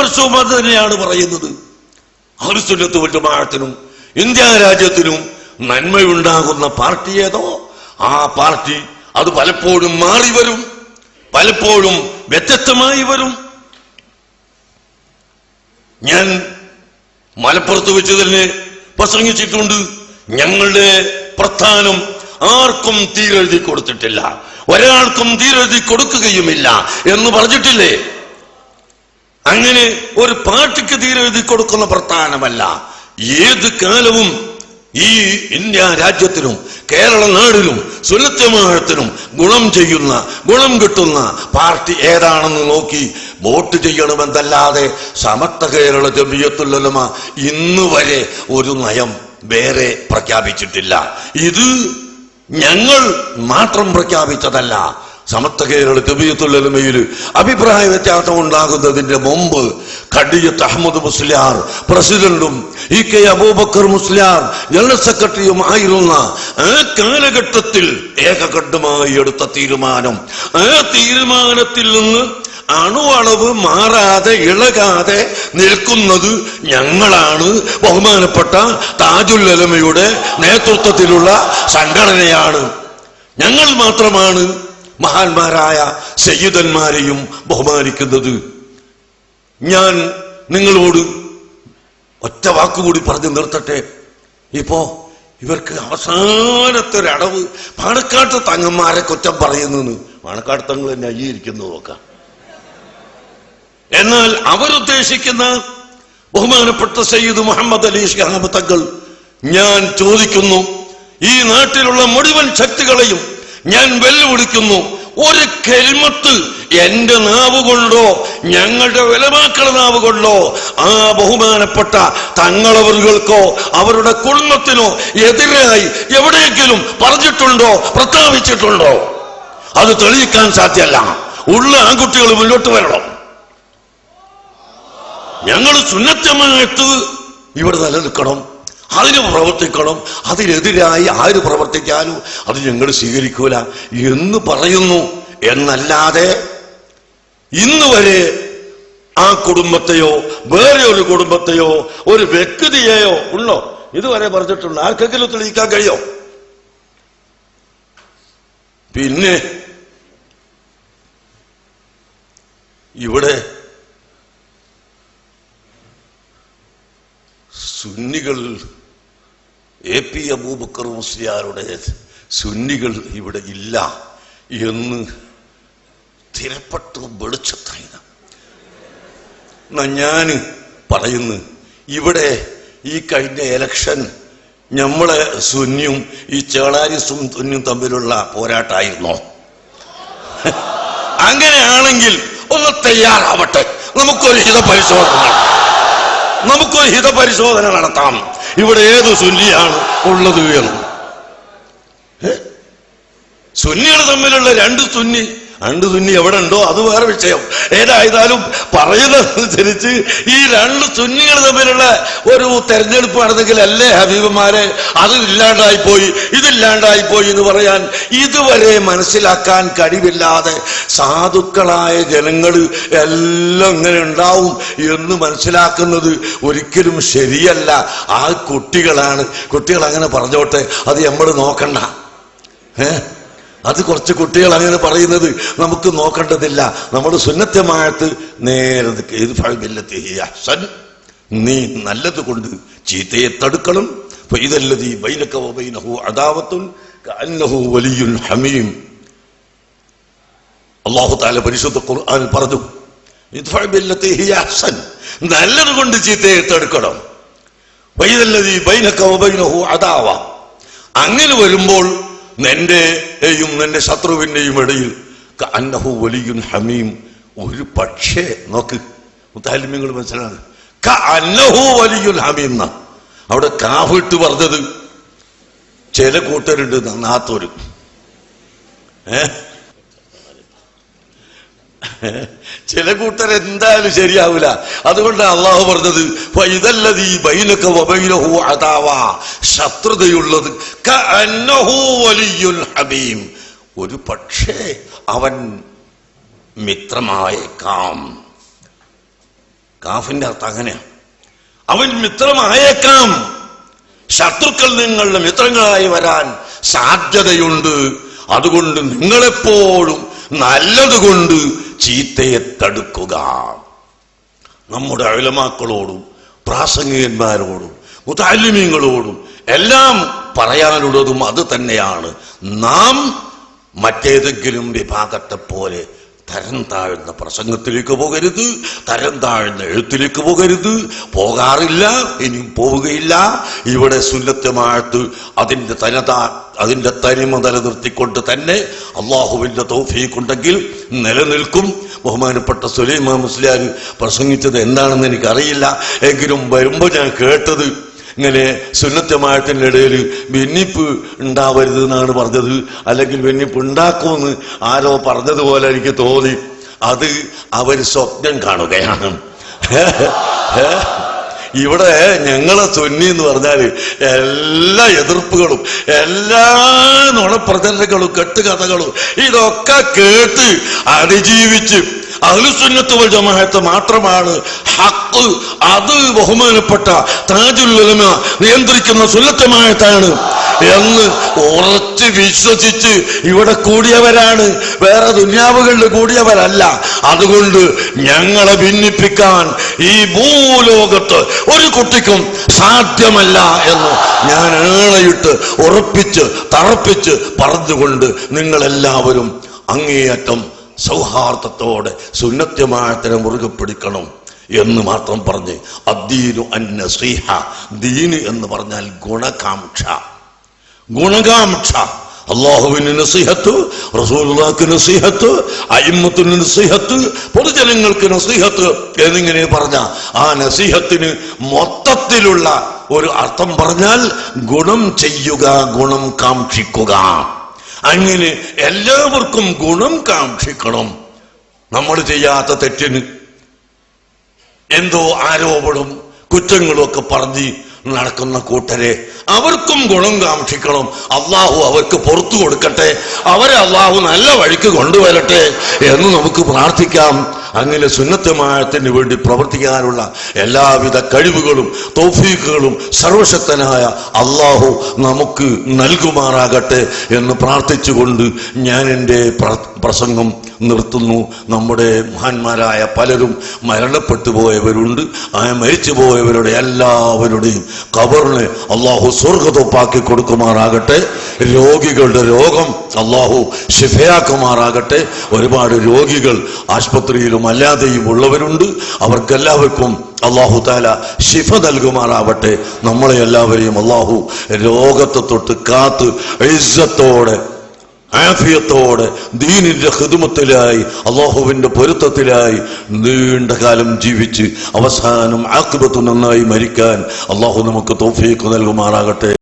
വർഷവും അത് തന്നെയാണ് പറയുന്നത്. അഹ്ലുസുന്നത്ത് വല്യമാഴത്തിനും ഇന്ത്യ രാജ്യത്തിനും നന്മയുണ്ടാകുന്ന പാർട്ടി ഏതോ? ആ പാർട്ടി അത് പലപ്പോഴും മാറി വരും പലപ്പോഴും വ്യത്യസ്തമായി വരും. ഞാൻ മലപ്പുറത്ത് വെച്ച് തന്നെ പ്രസംഗിച്ചിട്ടുണ്ട് ഞങ്ങളുടെ പ്രസ്ഥാനം ആർക്കും തീരെഴുതി കൊടുത്തിട്ടില്ല ഒരാൾക്കും തീരെഴുതി കൊടുക്കുകയുമില്ല എന്ന് പറഞ്ഞിട്ടില്ലേ? അങ്ങനെ ഒരു പാർട്ടിക്ക് തീരെഴുതി കൊടുക്കുന്ന പ്രസ്ഥാനമല്ല. ഏത് കാലവും ഈ ഇന്ത്യ രാജ്യത്തിനും കേരള നാടിനും സുന്നത്യമാഴത്തിനും ഗുണം ചെയ്യുന്ന ഗുണം കിട്ടുന്ന പാർട്ടി ഏതാണെന്ന് നോക്കി വോട്ട് ചെയ്യണമെന്നല്ലാതെ സമത്വ കേരള ജമിയത്തുല്ലമ ഇന്ന് വരെ ഒരു നയം വേറെ പ്രഖ്യാപിച്ചിട്ടില്ല. ഇത് ഞങ്ങൾ മാത്രം പ്രഖ്യാപിച്ചതല്ല. സമത്വ കേരള ജമിയത്തുല്ലമയിൽ അഭിപ്രായ വ്യത്യാസം ഉണ്ടാകുന്നതിന്റെ മുമ്പ് കടിയത്ത് അഹമ്മദ് മുസ്ലിയാർ പ്രസിഡന്റും E K Abubakar Musliyar general സെക്രട്ടറിയും ആയിരുന്ന ആ കാലഘട്ടത്തിൽ ഏകകണ്ഠമായി എടുത്ത തീരുമാനം. ആ തീരുമാനത്തിൽ നിന്ന് അണുവളവ് മാറാതെ ഇളകാതെ നിൽക്കുന്നത് ഞങ്ങളാണ്. ബഹുമാനപ്പെട്ട താജുൽ അലമയുടെ നേതൃത്വത്തിലുള്ള സംഘടനയാണ്. ഞങ്ങൾ മാത്രമാണ് മഹാന്മാരായ സയ്യിദന്മാരെയും ബഹുമാനിക്കുന്നത്. ഞാൻ നിങ്ങളോട് ഒറ്റ വാക്കുകൂടി പറഞ്ഞു നിർത്തട്ടെ. ഇപ്പോ ഇവർക്ക് അവസാനത്തെ ഒരു അടവ് പാണക്കാട്ട് തങ്ങന്മാരെ കുറ്റം പറയുന്നു പാണക്കാട് തങ്ങൾ തന്നെ അയ്യിരിക്കുന്നു നോക്കാം. എന്നാൽ അവരുദ്ദേശിക്കുന്ന ബഹുമാനപ്പെട്ട സയ്യിദ് മുഹമ്മദ് അലി ഷിഹാബ് തങ്ങൾ ഞാൻ ചോദിക്കുന്നു ഈ നാട്ടിലുള്ള മുഴുവൻ ശക്തികളെയും ഞാൻ വെല്ലുവിളിക്കുന്നു. ഒരു കെൽമത്ത് എന്റെ നാവ് കൊണ്ടോ ഞങ്ങളുടെ വിലമാക്കളുടെ നാവ് കൊണ്ടോ ആ ബഹുമാനപ്പെട്ട തങ്ങളവറുകൾക്കോ അവരുടെ കുടുംബത്തിനോ എതിരായി എവിടെയെങ്കിലും പറഞ്ഞിട്ടുണ്ടോ പ്രസ്താവിച്ചിട്ടുണ്ടോ? അത് തെളിയിക്കാൻ സാധ്യമല്ല ഉള്ള ആൺകുട്ടികൾ മുന്നോട്ട് വരണം. ഞങ്ങൾ സുന്നത്തമായിട്ട് ഇവിടെ നിലനിൽക്കണം. അതിന് പ്രവർത്തിക്കണം. അതിനെതിരായി ആര് പ്രവർത്തിക്കാനോ അത് ഞങ്ങൾ സ്വീകരിക്കൂല. എന്ന് പറയുന്നു. എന്നല്ലാതെ ഇന്ന് വരെ ആ കുടുംബത്തെയോ വേറെ ഒരു കുടുംബത്തെയോ ഒരു വ്യക്തിയെയോ ഉള്ളോ ഇതുവരെ പറഞ്ഞിട്ടുണ്ട്. ആർക്കെങ്കിലും തെളിയിക്കാൻ കഴിയോ? പിന്നെ ഇവിടെ സുന്നികൾ എ പി അബൂബക്കർ മുസ്ലിയാരുടെ സുന്നികൾ ഇവിടെ ഇല്ല എന്ന് തിരപ്പെട്ടു വെളിച്ചത്തായത് എന്നാ ഞാൻ പറയുന്നു ഇവിടെ ഈ കഴിഞ്ഞ എലക്ഷൻ നമ്മളെ സുന്നിയും ഈ ചേളാരിസും സുന്നിയും തമ്മിലുള്ള പോരാട്ടമായിരുന്നോ അങ്ങനെയാണെങ്കിൽ ഒന്ന് തയ്യാറാവട്ടെ. നമുക്കൊരു ഹിതപരിശോധന. നമുക്കൊരു ഹിതപരിശോധന നടത്താം. ഇവിടെ ഏത് സുന്നിയാണ് ഉള്ളത് എന്ന്? സുന്നികൾ തമ്മിലുള്ള രണ്ട് സുന്നി രണ്ട് സുന്നി എവിടെ ഉണ്ടോ അത് വേറെ വിഷയം. ഏതായാലും പറയുന്നതനുസരിച്ച് ഈ രണ്ട് സുന്നികൾ തമ്മിലുള്ള ഒരു തെരഞ്ഞെടുപ്പ് അല്ലേ ഹബീബുമാരെ അത് ഇല്ലാണ്ടായി പോയി പോയി എന്ന് പറയാൻ ഇതുവരെ മനസ്സിലാക്കാൻ കഴിവില്ലാതെ സാധുക്കളായ ജനങ്ങൾ എല്ലാം ഇങ്ങനെ ഉണ്ടാവും എന്ന് മനസ്സിലാക്കുന്നത് ഒരിക്കലും ശരിയല്ല. ആ കുട്ടികളാണ്. കുട്ടികൾ അങ്ങനെ പറഞ്ഞോട്ടെ അത് നമ്മൾ നോക്കണ്ട. ഏ? അത് കുറച്ച് കുട്ടികൾ അങ്ങനെ പറയുന്നത് നമുക്ക് നോക്കേണ്ടതില്ല. നമ്മൾ സുന്നത്യമായിട്ട് നേരെ. നീ നല്ലത് കൊണ്ട് ചീത്തയെ തടുക്കണം. ഹമീം. അള്ളാഹു താല പരിശുദ്ധ ഖുർആൻ പറഞ്ഞു. നല്ലത് കൊണ്ട് ചീത്തയെ തടുക്കണം. വൈതല്ലതി അങ്ങനെ വരുമ്പോൾ നിന്റെയും നിന്റെ ശത്രുവിന്റെയും ഇടയിൽ അന്നഹു വലിയും ഹമീം. ഒരു പക്ഷേ നോക്ക് മുത്താലിമ്യങ്ങൾ മനസ്സിലാണ് അന്നഹു വലിയുൽ ഹമീം അവിടെ കാഫിട്ട് പറഞ്ഞത് ചില കൂട്ടരുണ്ട് നന്നാത്തോര് ഏ? ചില കൂട്ടർ എന്തായാലും ശരിയാവില്ല അതുകൊണ്ട് അള്ളാഹു പറഞ്ഞത് "ഫഇദല്ലദീ ബൈനക വബൈലഹു അദാവ." ശത്രുതയുള്ളത് ഹബീം. ഒരു പക്ഷേ അവൻ മിത്രമായേക്കാം. കാഫിന്റെ അർത്ഥം അങ്ങനെയാണ് അവൻ മിത്രമായേക്കാം. ശത്രുക്കൾ നിങ്ങളുടെ മിത്രങ്ങളായി വരാൻ സാധ്യതയുണ്ട്. അതുകൊണ്ട് നിങ്ങളെപ്പോഴും നല്ലതുകൊണ്ട് ചീത്തയെ തടുക്കുക. നമ്മുടെ അഴിലമാക്കളോടും പ്രാസംഗികന്മാരോടും മുതാലിമീങ്ങളോടും എല്ലാം പറയാനുള്ളതും അത് തന്നെയാണ്. നാം മറ്റേതെങ്കിലും വിഭാഗത്തെ പോലെ തരം താഴ്ന്ന പ്രസംഗത്തിലേക്ക് പോകരുത് തരം താഴ്ന്ന എഴുത്തിലേക്ക് പോകരുത്. പോകാറില്ല ഇനിയും പോവുകയില്ല. ഇവിടെ സുല്ലത്യമായിട്ട് അതിന്റെ തനത അതിന്റെ തനിമ നിലനിർത്തിക്കൊണ്ട് തന്നെ അള്ളാഹുവിന്റെ തൗഫീഖുണ്ടെങ്കിൽ നിലനിൽക്കും. ബഹുമാനപ്പെട്ട സുലൈമാ മുസ്ലിയാർ പ്രസംഗിച്ചത് എന്താണെന്ന് എനിക്കറിയില്ല. എങ്കിലും വരുമ്പോൾ ഞാൻ കേട്ടത് ഇങ്ങനെ സുന്നത്തമായത്തിന്റെ ഇടയിൽ ഭിന്നിപ്പ് ഉണ്ടാവരുത് എന്നാണ് പറഞ്ഞത്. അല്ലെങ്കിൽ ഭിന്നിപ്പ് ഉണ്ടാക്കുമെന്ന് ആരോ പറഞ്ഞതുപോലെ എനിക്ക് തോന്നി. അത് അവർ സ്വപ്നം കാണുകയാണ്. ഇവിടെ ഞങ്ങളെ സുന്നി എന്ന് പറഞ്ഞാൽ എല്ലാ എതിർപ്പുകളും എല്ലാ നുണപ്രചരണങ്ങളും കെട്ടുകഥകളും ഇതൊക്കെ കേട്ട് അതിജീവിച്ച് അഹ്ലുസുന്നത്ത് വൽ ജമാഅത്ത് മാത്രമാണ് ഹക്ക് അത് ബഹുമാനപ്പെട്ട താജുൽ ഉലമ നിയന്ത്രിക്കുന്ന സുന്നത്തമായത്താണ്. എന്ന് ഉറച്ച് വിശ്വസിച്ച് ഇവിടെ കൂടിയവരാണ്. വേറെ ദുന്യാവുകളിൽ കൂടിയവരല്ല. അതുകൊണ്ട് ഞങ്ങളെ ഭിന്നിപ്പിക്കാൻ ഈ ഭൂലോകത്ത് ഒരു കുട്ടിക്കും സാധ്യമല്ല എന്ന് ഞാൻ ഏളയിട്ട് ഉറപ്പിച്ച് തറപ്പിച്ച് പറഞ്ഞുകൊണ്ട് നിങ്ങളെല്ലാവരും അങ്ങേയറ്റം സൗഹാർദ്ദത്തോടെ സുന്നത്യമായത്തിനെ മുറുകെ പിടിക്കണം എന്ന് മാത്രം പറഞ്ഞ് അദ്ദീനു അന്ന ശ്രീഹ ദീന് എന്ന് പറഞ്ഞാൽ ഗുണകാംക്ഷ. ഗുണകാംക്ഷ. അള്ളാഹുവിന് നസീഹത്ത് റസൂലുള്ളാഹിക്ക് നസിഹത്ത് അയിമത്തിന് നസിഹത്ത് പൊതുജനങ്ങൾക്ക് നസിഹത്ത് എന്നിങ്ങനെ പറഞ്ഞ ആ നസിഹത്തിന് മൊത്തത്തിലുള്ള ഒരു അർത്ഥം പറഞ്ഞാൽ ഗുണം ചെയ്യുക ഗുണം കാക്ഷിക്കുക. അങ്ങനെ എല്ലാവർക്കും ഗുണം കാക്ഷിക്കണം. നമ്മൾ ചെയ്യാത്ത തെറ്റിന് എന്തോ ആരോപണം കുറ്റങ്ങളൊക്കെ പറഞ്ഞ് നടക്കുന്ന കൂട്ടരെ അവർക്കും ഗുണം കാക്ഷിക്കണം. അള്ളാഹു അവർക്ക് പുറത്തു കൊടുക്കട്ടെ. അവരെ അള്ളാഹു നല്ല വഴിക്ക് കൊണ്ടുവരട്ടെ എന്ന് നമുക്ക് പ്രാർത്ഥിക്കാം. അങ്ങനെ സുന്നത്തമായത്തിന് വേണ്ടി പ്രവർത്തിക്കാനുള്ള എല്ലാവിധ കഴിവുകളും തോഫീക്കുകളും സർവശക്തനായ അള്ളാഹു നമുക്ക് നൽകുമാറാകട്ടെ എന്ന് പ്രാർത്ഥിച്ചുകൊണ്ട് ഞാൻ എന്റെ പ്ര- പ്രസംഗം നിർത്തുന്നു. നമ്മുടെ മഹാന്മാരായ പലരും മരണപ്പെട്ടു പോയവരുണ്ട്. ആ മരിച്ചു പോയവരുടെ എല്ലാവരുടെയും കബറിന് അള്ളാഹു സ്വർഗതൊപ്പാക്കി കൊടുക്കുമാറാകട്ടെ. രോഗികളുടെ രോഗം അള്ളാഹു ഷിഫയാക്കുമാറാകട്ടെ ഒരുപാട് രോഗികൾ ആശുപത്രിയിലും അല്ലാതെയും ഉള്ളവരുണ്ട് അവർക്കെല്ലാവർക്കും അള്ളാഹു താല ശിഫ നൽകുമാറാവട്ടെ. നമ്മളെ എല്ലാവരെയും അള്ളാഹു രോഗത്തെ തൊട്ട് കാത്ത് ഇസ്സത്തോടെ ആഫിയത്തോടെ ദീനിന്റെ ഹൃദുമത്തിലായി അള്ളാഹുവിന്റെ പൊരുത്തത്തിലായി നീണ്ട കാലം ജീവിച്ച് അവസാനം ആക്രബത്ത് നന്നായി മരിക്കാൻ അള്ളാഹു നമുക്ക് തോഫീക്ക് നൽകുമാറാകട്ടെ.